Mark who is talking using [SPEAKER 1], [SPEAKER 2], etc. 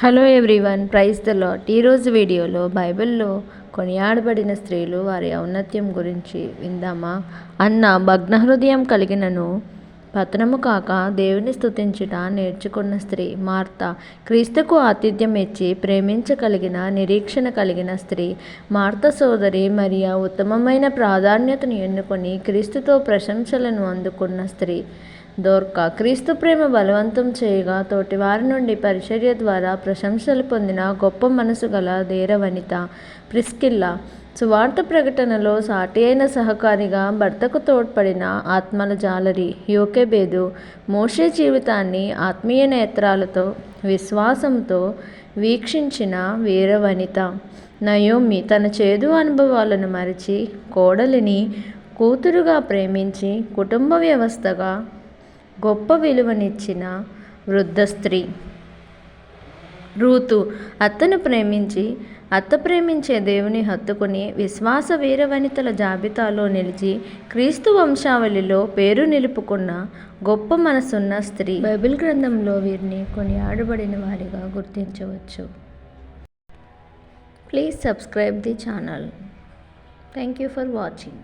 [SPEAKER 1] Hello everyone praise the Lord ఈరోజు వీడియోలో బైబిల్లో కొనియాడబడిన స్త్రీలు వారి ఔన్నత్యం గురించి విందామా? అన్న భగ్న హృదయం కలిగినను పతనము కాక దేవుని స్తుతించుట నేర్చుకున్న స్త్రీ మార్త క్రీస్తుకు ఆతిథ్యం ఇచ్చి ప్రేమించగలిగిన నిరీక్షణ కలిగిన స్త్రీ మార్త సోదరి మరియా ఉత్తమమైన ప్రాధాన్యతను ఎన్నుకొని క్రీస్తుతో ప్రశంసలను అందుకున్న స్త్రీ దోర్క క్రీస్తు ప్రేమ బలవంతం చేయగా తోటివారి నుండి పరిచర్య ద్వారా ప్రశంసలు పొందిన గొప్ప మనసు గల ధీర వనిత ప్రిస్కిల్లా సువార్త ప్రకటనలో సాటి అయిన సహకారిగా భర్తకు తోడ్పడిన ఆత్మల జాలరి యోకెబేదు మోషే జీవితాన్ని ఆత్మీయ నేత్రాలతో విశ్వాసంతో వీక్షించిన వీరవనిత నయోమి తన చేదు అనుభవాలను మరిచి కోడలిని కూతురుగా ప్రేమించి కుటుంబ వ్యవస్థగా గొప్ప విలువనిచ్చిన వృద్ధ స్త్రీ. రూతు అత్తను ప్రేమించి అత్త ప్రేమించే దేవుని హత్తుకుని విశ్వాస వీరవనితల జాబితాలో నిలిచి క్రీస్తు వంశావళిలో పేరు నిలుపుకున్న గొప్ప మనసున్న స్త్రీ. బైబిల్ గ్రంథంలో వీరిని కొన్ని ఆడబడిన వారిగా గుర్తించవచ్చు. Please subscribe the channel. Thank you for watching.